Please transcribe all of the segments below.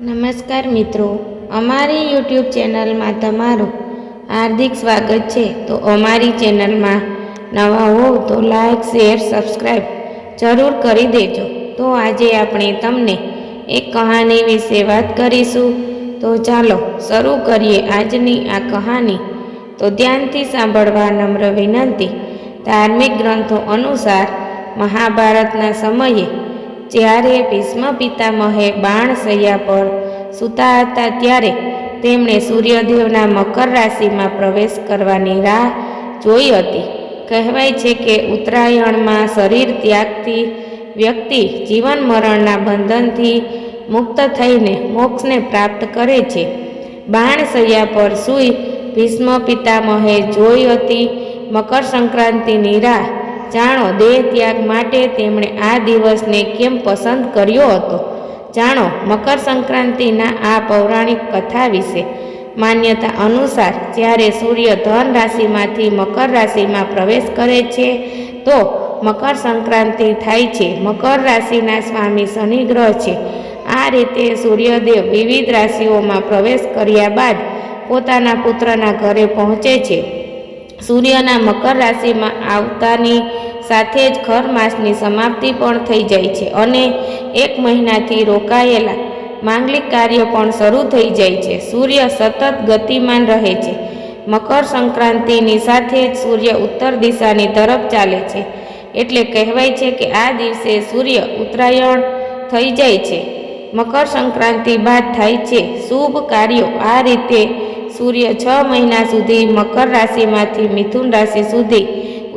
નમસ્કાર મિત્રો, અમારી યુટ્યુબ ચેનલમાં તમારું હાર્દિક સ્વાગત છે. તો અમારી ચેનલમાં નવા હોવ તો લાઈક, શેર સબસ્ક્રાઈબ જરૂર કરી દેજો. તો આજે આપણે તમને એક કહાની વિશે વાત કરીશું. તો ચાલો શરૂ કરીએ આજની આ કહાની. તો ધ્યાનથી સાંભળવા નમ્ર વિનંતી. ધાર્મિક ગ્રંથો અનુસાર મહાભારતના સમયે જ્યારે ભીષ્મ પિતામહે બાણ સૈયા પર સૂતા હતા ત્યારે તેમણે સૂર્યદેવના મકર રાશિમાં પ્રવેશ કરવાની રાહ જોઈ હતી. કહેવાય છે કે ઉત્તરાયણમાં શરીર ત્યાગથી વ્યક્તિ જીવન મરણના બંધનથી મુક્ત થઈને મોક્ષને પ્રાપ્ત કરે છે. બાણ સૈયા પર સૂઈ ભીષ્મ પિતામહે જોઈ હતી મકર સંક્રાંતિની રાહ જાણો, દેહ ત્યાગ માટે તેમણે આ દિવસને કેમ પસંદ કર્યો હતો? જાણો, મકર સંક્રાંતિના આ પૌરાણિક કથા વિશે માન્યતા અનુસાર, જ્યારે સૂર્ય ધન રાશિમાંથી મકર રાશિમાં પ્રવેશ કરે છે, તો મકર સંક્રાંતિ થાય છે. મકર રાશિના સ્વામી શનિ ગ્રહ છે. આ રીતે સૂર્યદેવ વિવિધ રાશિઓમાં પ્રવેશ કર્યા બાદ પોતાના પુત્રના ઘરે પહોંચે છે. સૂર્યના મકર રાશિમાં આવતાની સાથે જ ખર માસની સમાપ્તિ પણ થઈ જાય છે અને એક મહિનાથી રોકાયેલા માંગલિક કાર્ય પણ શરૂ થઈ જાય છે. સૂર્ય સતત ગતિમાન રહે છે. મકર સંક્રાંતિની સાથે જ સૂર્ય ઉત્તર દિશાની તરફ ચાલે છે. એટલે કહેવાય છે કે આ દિવસે સૂર્ય ઉત્તરાયણ થઈ જાય છે. મકર સંક્રાંતિ બાદ થાય છે. શુભ કાર્યો. આ રીતે સૂર્ય છ મહિના સુધી મકર રાશિમાંથી મિથુન રાશિ સુધી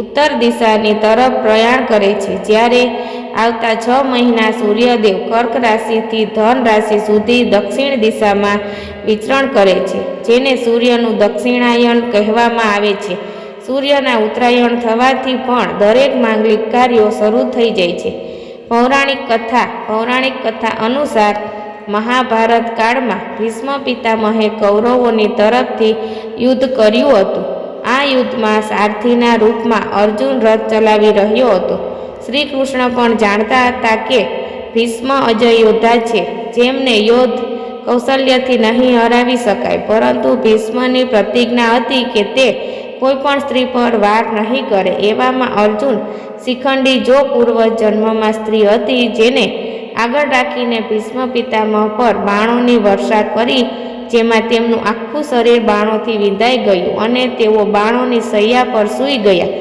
ઉત્તર દિશાની તરફ પ્રયાણ કરે છે. જ્યારે આવતા છ મહિના સૂર્યદેવ કર્ક રાશિથી ધન રાશિ સુધી દક્ષિણ દિશામાં વિચરણ કરે છે, જેને સૂર્યનું દક્ષિણાયન કહેવામાં આવે છે. સૂર્યના ઉત્તરાયણ થવાથી પણ દરેક માંગલિક કાર્યો શરૂ થઈ જાય છે. પૌરાણિક કથા પૌરાણિક કથા અનુસાર મહાભારત કાળમાં ભીષ્મ પિતામહે કૌરવોની તરફથી યુદ્ધ કર્યું હતું. આ યુદ્ધમાં સારથીના રૂપમાં અર્જુન રથ ચલાવી રહ્યો હતો. શ્રી કૃષ્ણ પણ જાણતા હતા કે ભીષ્મ અજય યોદ્ધા છે, જેમને યોદ્ધ કૌશલ્યથી નહીં હરાવી શકાય. પરંતુ ભીષ્મની પ્રતિજ્ઞા હતી કે તે કોઈ પણ સ્ત્રી પર વાર નહીં કરે. એવામાં અર્જુન શિખંડી જો પૂર્વ જન્મમાં સ્ત્રી હતી, જેને આગળ રાખીને ભીષ્મ પિતામહ પર બાણોની વર્ષા કરી જેમાં તેમનું આખું શરીર બાણોથી વિંધાઈ ગયું અને તેઓ બાણોની સૈયા પર સૂઈ ગયા.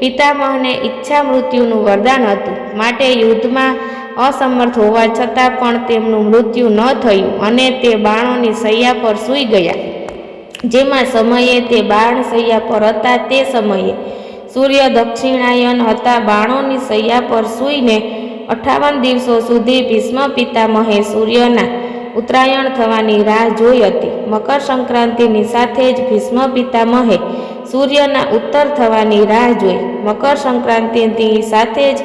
પિતામહને ઈચ્છા મૃત્યુનું વરદાન હતું. માટે યુદ્ધમાં અસમર્થ હોવા છતાં પણ તેમનું મૃત્યુ ન થયું અને તે બાણોની સૈયા પર સૂઈ ગયા. જેમાં સમયે તે બાણ સૈયા પર હતા તે સમયે. સૂર્ય દક્ષિણાયન હતા બાણોની સૈયા પર સૂઈને અઠાવન દિવસો સુધી ભીષ્મ પિતામહે સૂર્યના ઉત્તરાયણ થવાની રાહ જોઈ હતી. મકર સંક્રાંતિની સાથે જ ભીષ્મ પિતામહે સૂર્યના ઉત્તર થવાની રાહ જોઈ. મકર સંક્રાંતિની સાથે જ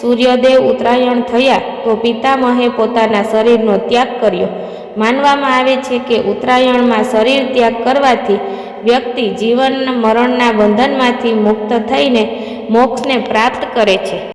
સૂર્યદેવ ઉત્તરાયણ થયા તો પિતામહે પોતાના શરીરનો ત્યાગ કર્યો. માનવામાં આવે છે કે ઉત્તરાયણમાં શરીર ત્યાગ કરવાથી વ્યક્તિ જીવન મરણના બંધનમાંથી મુક્ત થઈને મોક્ષને પ્રાપ્ત કરે છે.